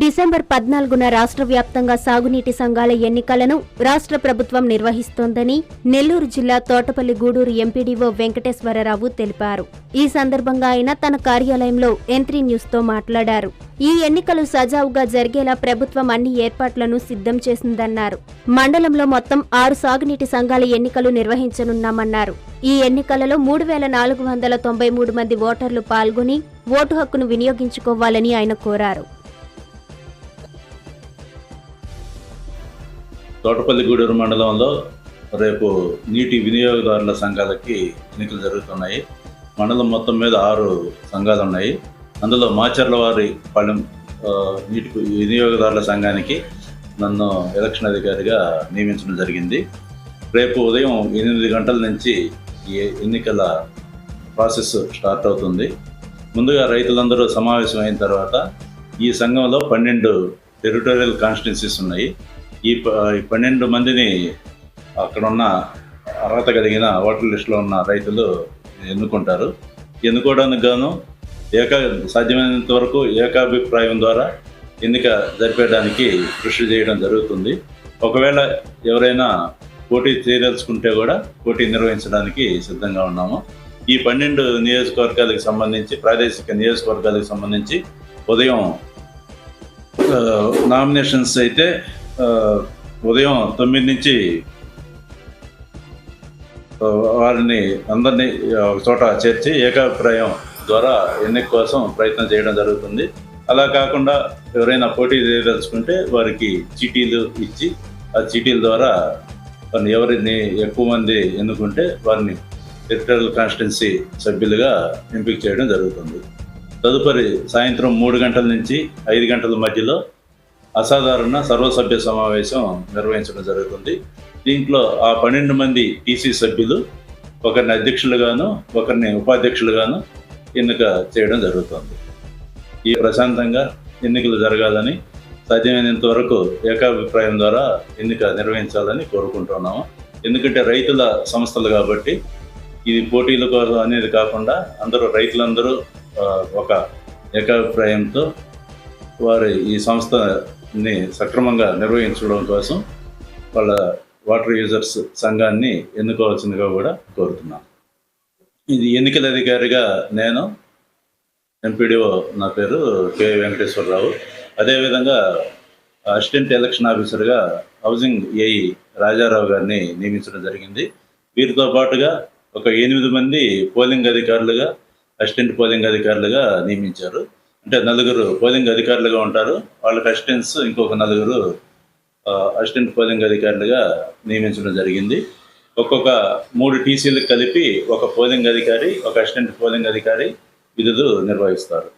December పద్నాలుగున రాష్ట్ర వ్యాప్తంగా సాగునీటి సంఘాల ఎన్నికలను రాష్ట్ర ప్రభుత్వం నిర్వహిస్తోందని నెల్లూరు జిల్లా తోటపల్లి గూడూరు ఎంపీడీఓ వెంకటేశ్వరరావు తెలిపారు. ఈ సందర్భంగా ఆయన తన కార్యాలయంలో ఎంత్రీ న్యూస్తో మాట్లాడారు. ఈ ఎన్నికలు సజావుగా జరిగేలా ప్రభుత్వం అన్ని ఏర్పాట్లను సిద్ధం చేసిందన్నారు. మండలంలో మొత్తం ఆరు సాగునీటి సంఘాల ఎన్నికలు నిర్వహించనున్నామన్నారు. ఈ ఎన్నికలలో మూడు వేల నాలుగు వందల తొంభై మూడు మంది ఓటర్లు పాల్గొని ఓటు హక్కును వినియోగించుకోవాలని ఆయన కోరారు. తోటపల్లి గూడూరు మండలంలో రేపు నీటి వినియోగదారుల సంఘాలకి ఎన్నికలు జరుగుతున్నాయి. మండలం మొత్తం మీద ఆరు సంఘాలు ఉన్నాయి. అందులో మాచర్ల వారి పాలెం నీటి వినియోగదారుల సంఘానికి నన్ను ఎలక్షన్ అధికారిగా నియమించడం జరిగింది. రేపు ఉదయం ఎనిమిది గంటల నుంచి ఈ ఎన్నికల ప్రాసెస్ స్టార్ట్ అవుతుంది. ముందుగా రైతులందరూ సమావేశమైన తర్వాత ఈ సంఘంలో పన్నెండు టెరిటోరియల్ కాన్స్టిట్యున్సీస్ ఉన్నాయి. ఈ ప- ఈ పన్నెండు మందిని అక్కడ ఉన్న అర్హత కలిగిన ఓటర్ లిస్టులో ఉన్న రైతులు ఎన్నుకుంటారు. ఎన్నుకోవడానికి గాను ఏకా సాధ్యమైనంత వరకు ఏకాభిప్రాయం ద్వారా ఎన్నిక జరిపేయడానికి కృషి చేయడం జరుగుతుంది. ఒకవేళ ఎవరైనా పోటీ చేయదలుచుకుంటే కూడా పోటీ నిర్వహించడానికి సిద్ధంగా ఉన్నాము. ఈ పన్నెండు నియోజకవర్గాలకు సంబంధించి ప్రాదేశిక నియోజకవర్గాలకు సంబంధించి ఉదయం నామినేషన్స్ అయితే ఉదయం తొమ్మిది నుంచి వారిని అందరినీ ఒక చోట చేర్చి ఏకాభిప్రాయం ద్వారా ఎన్నిక కోసం ప్రయత్నం చేయడం జరుగుతుంది. అలా కాకుండా ఎవరైనా పోటీ చేయదలుచుకుంటే వారికి చీటీలు ఇచ్చి ఆ చీటీల ద్వారా వారిని ఎవరిని ఎక్కువ మంది ఎన్నుకుంటే వారిని టెరిటోరియల్ కాన్స్టిట్యున్సీ సభ్యులుగా ఎంపిక చేయడం జరుగుతుంది. తదుపరి సాయంత్రం మూడు గంటల నుంచి ఐదు గంటల మధ్యలో అసాధారణ సర్వసభ్య సమావేశం నిర్వహించడం జరుగుతుంది. దీంట్లో ఆ పన్నెండు మంది టీసీ సభ్యులు ఒకరిని అధ్యక్షులుగాను ఒకరిని ఉపాధ్యక్షులుగాను ఎన్నిక చేయడం జరుగుతుంది. ఈ ప్రశాంతంగా ఎన్నికలు జరగాలని సాధ్యమైనంత వరకు ఏకాభిప్రాయం ద్వారా ఎన్నిక నిర్వహించాలని కోరుకుంటున్నాము. ఎందుకంటే రైతుల సంస్థలు కాబట్టి ఇది పోటీల కోసం అనేది కాకుండా అందరూ రైతులందరూ ఒక ఏకాభిప్రాయంతో వారి ఈ సంస్థని సక్రమంగా నిర్వహించడం కోసం వాళ్ళ వాటర్ యూజర్స్ సంఘాన్ని ఎన్నుకోవాల్సిందిగా కూడా కోరుతున్నాను. ఇది ఎన్నికల అధికారిగా నేను ఎంపీడీఓ నా పేరు కె. వెంకటేశ్వరరావు. అదేవిధంగా అసిస్టెంట్ ఎలక్షన్ ఆఫీసర్గా హౌసింగ్ ఏఈ రాజారావు గారిని నియమించడం జరిగింది. వీరితో పాటుగా ఒక ఎనిమిది మంది పోలింగ్ అధికారులుగా అసిస్టెంట్ పోలింగ్ అధికారులుగా నియమించారు. అంటే నలుగురు పోలింగ్ అధికారులుగా ఉంటారు. వాళ్ళకి అసిస్టెంట్స్ ఇంకొక నలుగురు అసిస్టెంట్ పోలింగ్ అధికారులుగా నియమించడం జరిగింది. ఒక్కొక్క మూడు టీసీలకు కలిపి ఒక పోలింగ్ అధికారి ఒక అసిస్టెంట్ పోలింగ్ అధికారి విధులు నిర్వహిస్తారు.